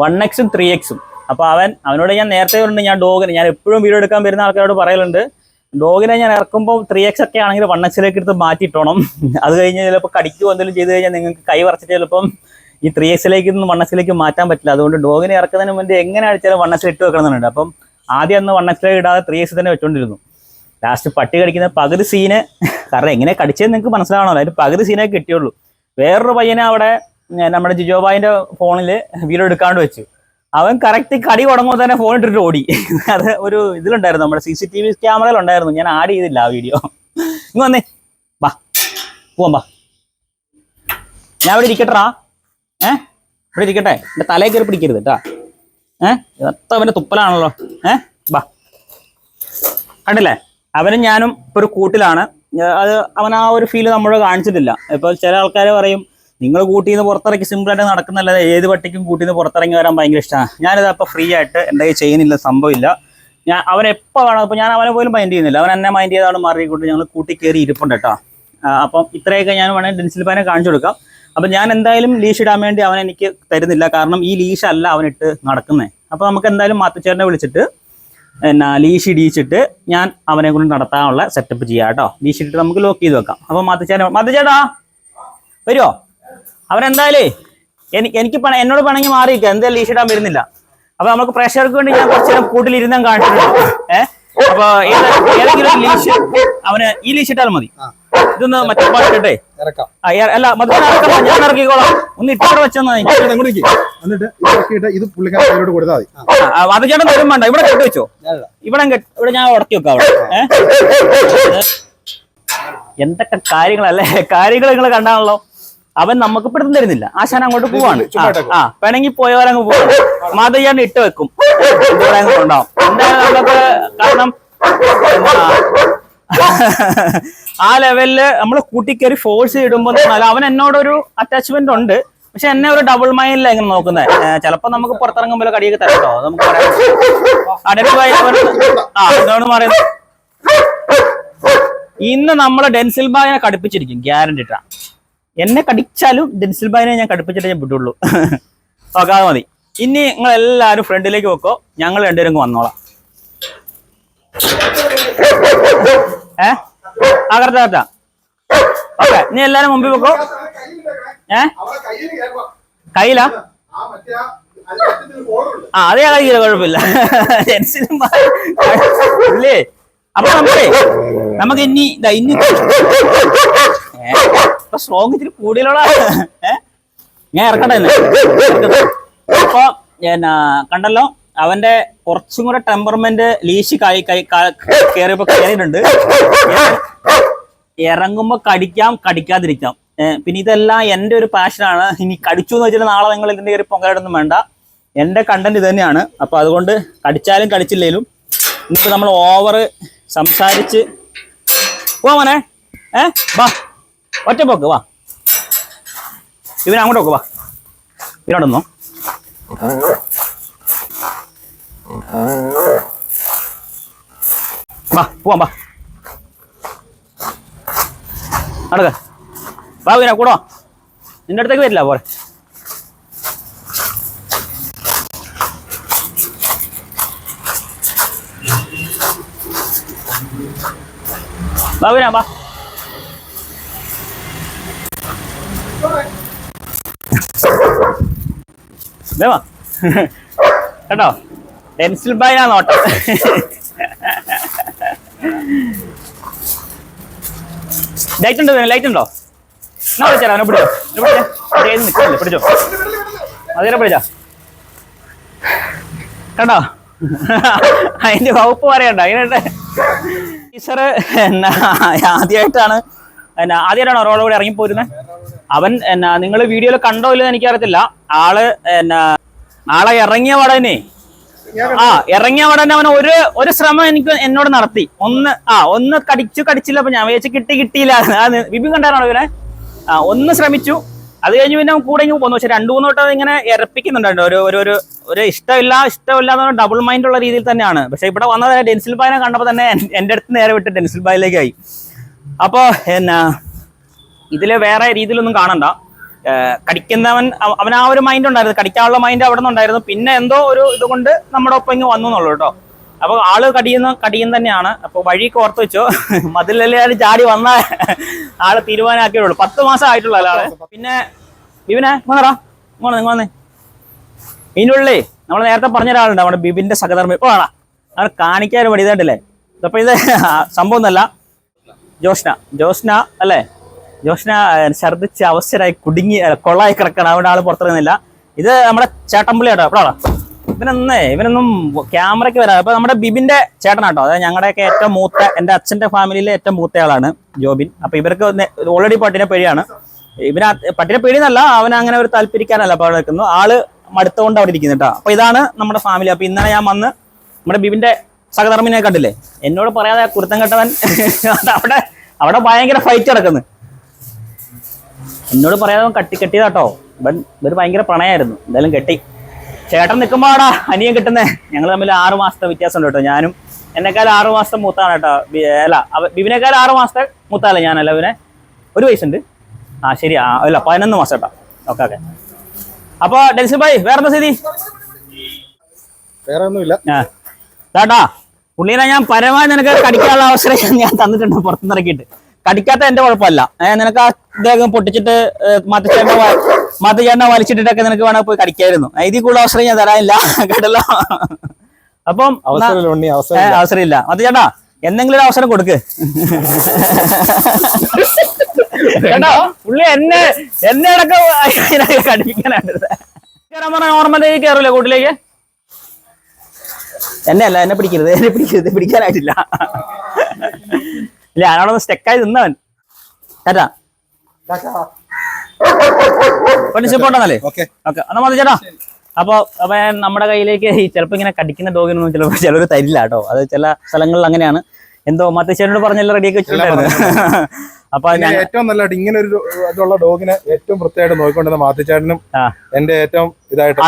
വൺ എക്സും ത്രീ എക്സും അപ്പോൾ അവൻ അവനോട് ഞാൻ നേരത്തെ പറഞ്ഞിട്ട് ഞാൻ ഡോഗിന് ഞാൻ എപ്പോഴും വീഡിയോ എടുക്കാൻ വരുന്ന ആൾക്കാരോട് പറയലുണ്ട്. ഡോഗിനെ ഞാൻ ഇറക്കുമ്പോൾ ത്രീ എക്സ് ഒക്കെ ആണെങ്കിൽ വൺ എക്സിലേക്ക് എടുത്ത് മാറ്റിയിട്ടോണം. അത് കഴിഞ്ഞ് ചിലപ്പോൾ കടിക്കുകയോ എന്തെങ്കിലും ചെയ്ത് കഴിഞ്ഞാൽ നിങ്ങൾക്ക് കൈ വറച്ചിട്ട് ചിലപ്പം ഈ ത്രീ എക്സിലേക്ക് നിന്ന് വൺ എക്സിലേക്ക് മാറ്റാൻ പറ്റില്ല. അതുകൊണ്ട് ഡോഗിനെ ഇറക്കുന്നതിന് മുന്നേ എങ്ങനെ അടിച്ചാലും വൺ എക്സിൽ ഇട്ട് വെക്കണമെന്നുണ്ട്. അപ്പം ആദ്യം അന്ന് വൺ എക്സിലേക്ക് ഇടാതെ ത്രീ എക്സ് തന്നെ വെച്ചോണ്ടിരുന്നു. ലാസ്റ്റ് പട്ടി കടിക്കുന്ന പകുതി സീന് കാരണം എങ്ങനെ കടിച്ചതെന്ന് നിങ്ങൾക്ക് മനസ്സിലാവണമല്ലോ. അതിന് പകുതി സീനേ കിട്ടിയുള്ളൂ. വേറൊരു പയ്യനെ അവിടെ നമ്മുടെ ജിജോബായിന്റെ ഫോണിൽ വീഡിയോ എടുക്കാണ്ട് വെച്ചു. അവൻ കറക്റ്റ് കടി തുടങ്ങുമ്പോൾ തന്നെ ഫോൺ ഇട്ടിട്ട് ഓടി. അത് ഒരു ഇതിലുണ്ടായിരുന്നു. നമ്മുടെ സി സി ടി വി ക്യാമറയിലുണ്ടായിരുന്നു ഞാൻ ആഡ് ചെയ്തില്ല ആ വീഡിയോ ഇങ്ങ് വന്നേ. വാ. പോവാം വാ. ഞാൻ ഇവിടെ ഇരിക്കട്ടാ ഏ? ഇവിടെ ഇരിക്കട്ടെ. എന്റെ തലയിൽ കയറി പിടിക്കരുത് കേട്ടാ. ഏ? ഇതൊക്കെ അവന്റെ തുപ്പലാണല്ലോ. ഏ? വാ. കണ്ടില്ലേ? അവനും ഞാനും ഇപ്പൊ ഒരു കൂട്ടിലാണ്. അത് അവൻ ആ ഒരു ഫീൽ നമ്മൾ കാണിച്ചിട്ടില്ല. ഇപ്പൊ ചില ആൾക്കാർ പറയും നിങ്ങൾ കൂട്ടി നിന്ന് പുറത്തിറക്കി സിമ്പിൾ ആയിട്ട് നടക്കുന്നല്ലാതെ ഏത് പട്ടിക്കും കൂട്ടി നിന്ന് പുറത്തിറങ്ങി വരാൻ ഭയങ്കര ഇഷ്ടമാണ് ഞാനിത് അപ്പൊ ഫ്രീ ആയിട്ട് എന്റെ കയ്യിൽ ചെയ്യുന്നില്ല സംഭവമില്ല. ഞാൻ അവൻ എപ്പോൾ വേണം അപ്പോൾ ഞാൻ അവനെ പോലും മൈൻഡ് ചെയ്യുന്നില്ല. അവൻ എന്നെ മൈൻഡ് ചെയ്താണ് മാറിക്കൊണ്ട് ഞങ്ങൾ കൂട്ടി കയറി ഇരിപ്പുണ്ട് കേട്ടോ. അപ്പം ഇത്രയൊക്കെ ഞാൻ വേണമെങ്കിൽ ഡെൻസിൽ പാനെ കാണിച്ചു കൊടുക്കാം. അപ്പം ഞാൻ എന്തായാലും ലീഷ് ഇടാൻ വേണ്ടി അവൻ എനിക്ക് തരുന്നില്ല. കാരണം ഈ ലീഷ് അല്ല അവനിട്ട് നടക്കുന്നത് അപ്പോൾ നമുക്ക് എന്തായാലും മാത്തച്ചേരനെ വിളിച്ചിട്ട് എന്നാ ലീഷ് ഇടിയിച്ചിട്ട് ഞാൻ അവനെ കൊണ്ട് നടത്താനുള്ള സെറ്റപ്പ് ചെയ്യാം കേട്ടോ. ലീഷ് ഇട്ടിട്ട് നമുക്ക് ലോക്ക് ചെയ്ത് വെക്കാം. അപ്പോൾ മാത്തച്ചേരൻ മാത്തച്ചേട്ടാ വരുമോ അവനെന്തായാലേ എനിക്ക് എനിക്ക് പണ എന്നോട് പണങ്ങി മാറിയിക്ക എന്തായാലും ഈശിടാൻ വരുന്നില്ല. അപ്പൊ നമുക്ക് പ്രേക്ഷകർക്ക് വേണ്ടി ഞാൻ കുറച്ച് നേരം കൂട്ടിലിരുന്നാൽ കാണിച്ചിട്ടുണ്ട്. ഏഹ് അപ്പൊ ഏത് ഏതെങ്കിലും ലീഷ് അവന് ഈ ലീഷ് ഇട്ടാൽ മതി. ഇതൊന്ന് മറ്റേ പാട്ടിട്ടെ അല്ല മറ്റേ ഞാൻ ഇറക്കിക്കോളാം. ഒന്ന് ഇട്ടോടെ വെച്ചെന്നാ ഇത് കൊടുത്താൽ മതി. അത് ചേട്ടൻ തരും വേണ്ട. ഇവിടെ കെട്ടി വെച്ചോ. ഇവിടെ ഇവിടെ ഞാൻ ഉടക്കി വെക്കാം അവിടെ. ഏഹ് എന്തൊക്കെ കാര്യങ്ങളല്ലേ? കാര്യങ്ങൾ നിങ്ങൾ കണ്ടാണല്ലോ. അവൻ നമുക്ക് പിടുത്തം തരുന്നില്ല. ആശാൻ അങ്ങോട്ട് പോവാണ്. ആ, വേണമെങ്കിൽ പോയവരങ്ങ് പോവാണ്. മാതയ്യാൻ ഇട്ട് വെക്കും. ഉണ്ടാവും എന്തായാലും നമുക്ക് കാരണം ആ ലെവലിൽ നമ്മൾ കൂട്ടിക്കയറി ഫോഴ്സ് ഇടുമ്പോൾ അവൻ എന്നോടൊരു അറ്റാച്ച്മെന്റ് ഉണ്ട്. പക്ഷെ എന്നെ ഒരു ഡബിൾ മൈൻഡിൽ എങ്ങനെ നോക്കുന്നത് ചിലപ്പോ നമുക്ക് പുറത്തിറങ്ങുമ്പോൾ കടിയൊക്കെ തരട്ടോ നമുക്ക് പറയാം. അടരുവായി ആ എന്താണ് പറയുന്നത്. ഇന്ന് നമ്മൾ ഡെൻസിൽ ബായിനെ കടുപ്പിച്ചിരിക്കും. ഗ്യാരണ്ടി ഇട്ടാ എന്നെ കടിച്ചാലും ഡെൻസിൽ ബായിനെ ഞാൻ കടുപ്പിച്ചിട്ട് ഞാൻ വിടുള്ളൂ. ഓക്കെ അത് മതി. ഇനി നിങ്ങൾ എല്ലാവരും ഫ്രണ്ടിലേക്ക് വെക്കോ ഞങ്ങൾ രണ്ടുപേരും വന്നോളാം. ഏ? ആ കറക്റ്റ് കറക്റ്റാ ഓക്കെ നീ എല്ലാരും മുമ്പിൽ വെക്കോ ഏ? കയ്യിലാ? ആ അതേ കഴിക്കില്ല കുഴപ്പമില്ല. ഇല്ലേ? അപ്പൊ നമുക്ക് നമുക്ക് ഇനി ഇതാ ഇനി ഏ, ഇപ്പൊ സ്ട്രോങ് ഇച്ചിരി കൂടുതലുള്ള ഞാൻ ഇറക്കട്ടെ അപ്പൊ എന്നാ കണ്ടല്ലോ അവന്റെ കുറച്ചും കൂടെ ടെമ്പർമെന്റ് ലീശി കൈ കൈ കയറിയപ്പോ കയറിയിട്ടുണ്ട് ഇറങ്ങുമ്പോ കടിക്കാം കടിക്കാതിരിക്കാം. പിന്നെ ഇതെല്ലാം എന്റെ ഒരു പാഷനാണ് ഇനി കടിച്ചു എന്ന് വെച്ചാൽ നാളെ നിങ്ങൾ ഇതിന്റെ കയറി പൊങ്കലൊന്നും വേണ്ട. എന്റെ കണ്ടന്റ് ഇത് തന്നെയാണ്. അപ്പൊ അതുകൊണ്ട് കടിച്ചാലും കടിച്ചില്ലേലും ഇന്നിപ്പോ നമ്മൾ ഓവർ സംസാരിച്ച്. പോവാനേ ഏഹ് ബാ ഒറ്റ പോക്ക് വാ. ഇവൻ അങ്ങോട്ട് വാ. നിന്നോ. വാ പോവാ വാ. നടക്ക. വാ വീന കൂടോ നിന്റെ അടുത്തേക്ക് വരില്ല പോരെ. വാ ബാ വാ. കേട്ടോ? പെൻസിൽ ബൈനാ നോട്ടം ലൈറ്റ് ഉണ്ടോ ലൈറ്റ് ഉണ്ടോ? എന്നാ വിളിച്ചാ അവനെ പിടിച്ചോ. എന്നെ പിടിച്ചേ. അതിനെ പിടിച്ചാ. കണ്ടോ? അതിന്റെ വകുപ്പ് പറയണ്ട. അതിനുണ്ട്. ടീച്ചറ് എന്നാ ആദ്യമായിട്ടാണ് എന്നാ ആദ്യമായിട്ടാണോ റോഡ് കൂടെ ഇറങ്ങിപ്പോരുന്നത് അവൻ എന്നാ നിങ്ങൾ വീഡിയോയിൽ കണ്ടോ ഇല്ലെന്ന് എനിക്കറിയത്തില്ല. ആൾ എന്നാ ആളെ ഇറങ്ങിയ വടനെ ആ ഇറങ്ങിയ ഉടനെ അവൻ ഒരു ഒരു ശ്രമം എനിക്ക് എന്നോട് നടത്തി. ഒന്ന് ആ ഒന്ന് കടിച്ചു കടിച്ചില്ല അപ്പൊ ഞാൻ വിചാരിച്ചു കിട്ടി കിട്ടിയില്ല. ബിബി കണ്ടാണോ ഇവനെ? ആ ഒന്ന് ശ്രമിച്ചു. അത് കഴിഞ്ഞ് പിന്നെ കൂടെ ഇങ്ങനെ പോന്നു. പക്ഷെ രണ്ടു മൂന്ന് വട്ടം ഇങ്ങനെ ഇറപ്പിക്കുന്നുണ്ടായിരുന്നു ഒരു ഒരു ഒരു ഒരു ഇഷ്ടമില്ല ഇഷ്ടമില്ല എന്ന് ഡബിൾ മൈൻഡ് ഉള്ള രീതിയിൽ തന്നെയാണ്. പക്ഷെ ഇവിടെ വന്നത് ഡെൻസിൽ ബായിനെ കണ്ടപ്പോൾ തന്നെ എന്റെ എന്റെ അടുത്ത് നേരെ വിട്ട് ഡെൻസിൽ ബായിലേക്കായി അപ്പോൾ എന്നാ ഇതിൽ വേറെ രീതിയിലൊന്നും കാണണ്ട. കടിക്കുന്നവൻ അവ- അവൻ ആ ഒരു മൈൻഡ് ഉണ്ടായിരുന്നു. കടിക്കാനുള്ള മൈൻഡ് അവിടെ നിന്നുണ്ടായിരുന്നു. പിന്നെ എന്തോ ഒരു ഇതുകൊണ്ട് നമ്മുടെ ഒപ്പം ഇങ്ങ് വന്നു എന്നുള്ളൂ കേട്ടോ. അപ്പൊ ആൾ കടിയുന്ന കടിയും തന്നെയാണ്. അപ്പൊ വഴി ഓർത്ത് വെച്ചോ. മതിലെല്ലാം ചാടി വന്ന ആൾ തീരുമാനമാക്കിയുള്ളൂ. പത്ത് മാസം ആയിട്ടുള്ള ആളാണ് പിന്നെ ബിബിനെ ഇങ്ങോട്ടാ ഇങ്ങോട്ട് നിങ്ങൾ വന്നേ മീനുള്ളി നമ്മൾ നേരത്തെ പറഞ്ഞ ഒരാളുണ്ട് നമ്മുടെ ബിബിന്റെ സഹധർമ്മി. ഇപ്പൊ ആണാ അവർ കാണിക്കാൻ ഒരു ഇതായിട്ടില്ലേ? അപ്പൊ ഇത് സംഭവം ഒന്നല്ല. ജോഷ്ന. ജോഷ്ന അല്ലേ? ജോഷ്ന ഛർദിച്ച് അവസരായി കുടുങ്ങി കൊള്ളായി കിടക്കണം. അവിടെ ആൾ പുറത്തിറങ്ങുന്നില്ല. ഇത് നമ്മുടെ ചേട്ടമ്പുള്ളിയാട്ടോ എപ്പോഴാ ഇവനൊന്നേ ഇവനൊന്നും ക്യാമറയ്ക്ക് വരാം അപ്പൊ നമ്മുടെ ബിബിന്റെ ചേട്ടനാട്ടോ. അതായത് ഞങ്ങളുടെയൊക്കെ ഏറ്റവും മൂത്ത എന്റെ അച്ഛന്റെ ഫാമിലിയിലെ ഏറ്റവും മൂത്തയാളാണ് ജോബിൻ. അപ്പൊ ഇവർക്ക് ഓൾറെഡി പട്ടിനെ പേടിയാണ്. ഇവന പട്ടിനെ പട്ടിനെ പേടിയെന്നല്ല അവൻ അങ്ങനെ ഒരു താല്പര്യക്കാരല്ല അപ്പൊ അവിടെ നിൽക്കുന്നു. ആൾ മടുത്തുകൊണ്ട് അവിടെ ഇരിക്കുന്നു കേട്ടോ. അപ്പൊ ഇതാണ് നമ്മുടെ ഫാമിലി. അപ്പൊ ഇന്നലെ ഞാൻ വന്ന് നമ്മുടെ ബിബിന്റെ സഹധർമ്മിനെ കണ്ടില്ലേ? എന്നോട് പറയാതെ കുരുത്തം കെട്ടവൻ അവിടെ അവിടെ ഭയങ്കര ഫൈറ്റ് നടക്കുന്നു. എന്നോട് പറയാതെ കട്ടി കട്ടി കെട്ടിയതാട്ടോ. ഇവൻ ഇവർ ഭയങ്കര പ്രണയമായിരുന്നു എന്തായാലും കെട്ടി. ചേട്ടൻ നിൽക്കുമ്പോടാ അനിയൻ കിട്ടുന്നേ. ഞങ്ങൾ തമ്മിൽ ആറു മാസത്തെ വ്യത്യാസം ഉണ്ട് കേട്ടോ. ഞാനും എന്നെക്കാൾ ആറു മാസത്തെ മൂത്താണ് കേട്ടോ. അല്ല ബിബിനേക്കാൾ ആറു മാസത്തെ മൂത്താലേ ഞാനല്ല ഇവനെ ഒരു വയസ്സുണ്ട്. ആ ശരി. ആ അല്ല പതിനൊന്ന് മാസം കേട്ടോ. Okay okay. അപ്പൊ ഡെൽസി ഭായ് വേറെന്താ സ്ഥിതി? വേറെ ഒന്നുമില്ല ഏട്ടാ ചേട്ടാ പുള്ളീനെ ഞാൻ പരമാവധി നിനക്ക് കടിക്കാനുള്ള അവസരം ഞാൻ തന്നിട്ടുണ്ട്. പുറത്തുനിന്ന് ഇറക്കിയിട്ട്. കടിക്കാത്ത എന്റെ കുഴപ്പമല്ല. നിനക്ക് ആ ഇദ്ദേഹം പൊട്ടിച്ചിട്ട് മത്തച്ചേട്ട മാത്തച്ചേട്ടനെ വലിച്ചിട്ടിട്ടൊക്കെ നിനക്ക് വേണമെങ്കിൽ പോയി കടിക്കായിരുന്നു. ഇതിൽ കൂടുതൽ അവസരം ഞാൻ തരാനില്ല. കേട്ടല്ലോ? അപ്പം അവസരമില്ല മത്തച്ചേട്ടാ എന്തെങ്കിലും ഒരു അവസരം കൊടുക്ക്. കേട്ടോ? പുള്ളി എന്നെ എന്നെ അടക്കം കടിപ്പിക്കാനായിട്ട് കയറാൻ പറഞ്ഞ നോർമലി കയറൂലേ കൂട്ടിലേക്ക്? എന്നെ അല്ല എന്നെ പിടിക്കരുത് എന്നെ പിടിക്കരുത് പിടിക്കാനായിട്ടില്ല. ഇല്ല ഞാനവിടെ സ്റ്റെക്കായി നിന്നവൻ. ചേട്ടാ. പഠിച്ചപ്പോട്ടെന്നല്ലേ ഓക്കെ. ഓക്കെ എന്നാ മതി ചേട്ടാ. അപ്പൊ അപ്പൊ നമ്മുടെ കയ്യിലേക്ക് ഈ ചിലപ്പോ ഇങ്ങനെ കടിക്കുന്ന ഡോഗിനൊന്നും ചിലപ്പോൾ ചിലർ തരില്ല കേട്ടോ. അത് ചില സ്ഥലങ്ങളിൽ അങ്ങനെയാണ്. എന്തോ മത്തശ്ശേരിയോട് പറഞ്ഞെല്ലാം റെഡിയാക്കി വെച്ചിട്ടുണ്ടായിരുന്നു. അപ്പൊ ഏറ്റവും നല്ല ഇങ്ങനെ ഒരു ഇതുള്ള ഡോഗിനെ ഏറ്റവും വൃത്തിയായിട്ട് നോക്കിക്കൊണ്ടിരുന്ന മാത്തിച്ചാട്ടനും. എന്റെ ഏറ്റവും ഇതായിട്ട്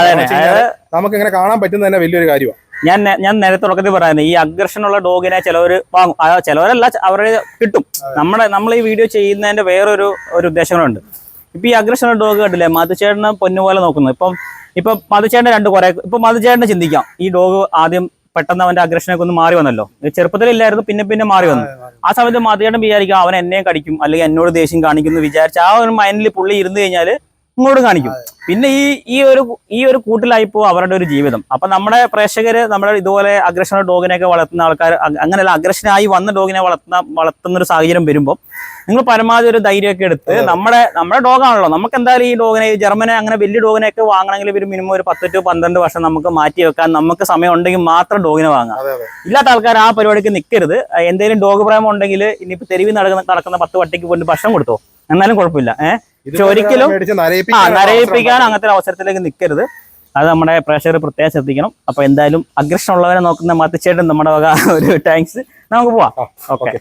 നമുക്ക് ഇങ്ങനെ കാണാൻ പറ്റുന്ന തന്നെ വലിയൊരു കാര്യമാണ്. ഞാൻ ഞാൻ നേരത്തെ തുടക്കത്തിൽ പറയുന്നത് ഈ അഗ്രഷനുള്ള ഡോഗിനെ ചിലവർ വാങ്ങും. ചിലവരല്ല അവരെ അവരുടെ കിട്ടും. നമ്മുടെ നമ്മൾ ഈ വീഡിയോ ചെയ്യുന്നതിന്റെ വേറൊരു ഒരു ഉദ്ദേശങ്ങളുണ്ട്. ഇപ്പൊ ഈ അഗ്രഷൻ ഡോഗ് കണ്ടില്ലേ മധുചേട്ടനെ പൊന്നുപോലെ നോക്കുന്നത് ഇപ്പം ഇപ്പൊ മധുചേട്ടന്റെ രണ്ട് കുറെ ഇപ്പൊ മധുചേട്ടനെ ചിന്തിക്കാം. ഈ ഡോഗ് ആദ്യം പെട്ടെന്ന് അവന്റെ അഗ്രഷനൊക്കെ ഒന്ന് മാറി വന്നല്ലോ. ചെറുപ്പത്തിലില്ലായിരുന്നു പിന്നെ പിന്നെ മാറി വന്നു. ആ സമയത്ത് മധുചേട്ടൻ വിചാരിക്കും അവൻ എന്നെയും കടിക്കും അല്ലെങ്കിൽ എന്നോട് ദേഷ്യം കാണിക്കുന്നു വിചാരിച്ച് ആ ഒരു മൈൻഡിൽ പുള്ളി ഇരുന്ന് കഴിഞ്ഞാൽ ഇങ്ങോട്ട് കാണിക്കും. പിന്നെ ഈ ഈ ഒരു ഈ ഒരു കൂട്ടിലായിപ്പോ അവരുടെ ഒരു ജീവിതം. അപ്പൊ നമ്മുടെ പ്രേക്ഷകര് നമ്മുടെ ഇതുപോലെ അഗ്രഷൻ ഡോഗിനെയൊക്കെ വളർത്തുന്ന ആൾക്കാർ അങ്ങനെയല്ല അഗ്രഷനായി വന്ന ഡോഗിനെ വളർത്തുന്ന വളർത്തുന്ന ഒരു സാഹചര്യം വരുമ്പോൾ നിങ്ങൾ പരമാവധി ഒരു ധൈര്യമൊക്കെ എടുത്ത് നമ്മുടെ നമ്മുടെ ഡോഗാണല്ലോ നമുക്ക് എന്തായാലും ഈ ഡോഗിനെ ജർമ്മനെ അങ്ങനെ വലിയ ഡോഗിനെ ഒക്കെ വാങ്ങണമെങ്കിൽ ഒരു മിനിമം ഒരു പത്ത് ടു പന്ത്രണ്ട് വർഷം നമുക്ക് മാറ്റി വെക്കാൻ നമുക്ക് സമയം ഉണ്ടെങ്കിൽ മാത്രം ഡോഗിനെ വാങ്ങാം. ഇല്ലാത്ത ആൾക്കാർ ആ പരിപാടിക്ക് നിൽക്കരുത് എന്തെങ്കിലും ഡോഗ് പ്രേമം ഉണ്ടെങ്കിൽ ഇനിയിപ്പോ തെരുവിൽ നടക്കുന്ന നടക്കുന്ന പത്ത് വട്ടിക്ക് കൊണ്ട് ഭക്ഷണം കൊടുത്തോ? എന്നാലും കുഴപ്പമില്ല. ഏഹ് ഒരിക്കലും നരയിപ്പിക്കാൻ അങ്ങനത്തെ ഒരു അവസരത്തിലേക്ക് നിൽക്കരുത് അത് നമ്മുടെ പ്രേക്ഷകർ പ്രത്യേകം ശ്രദ്ധിക്കണം. അപ്പൊ എന്തായാലും അഗ്രഷനുള്ളവരെ നോക്കുന്ന മത്തിച്ചേട്ടൻ നമ്മുടെ വക ഒരു ടാങ്ക്സ് നമുക്ക് പോവാം. ഓക്കെ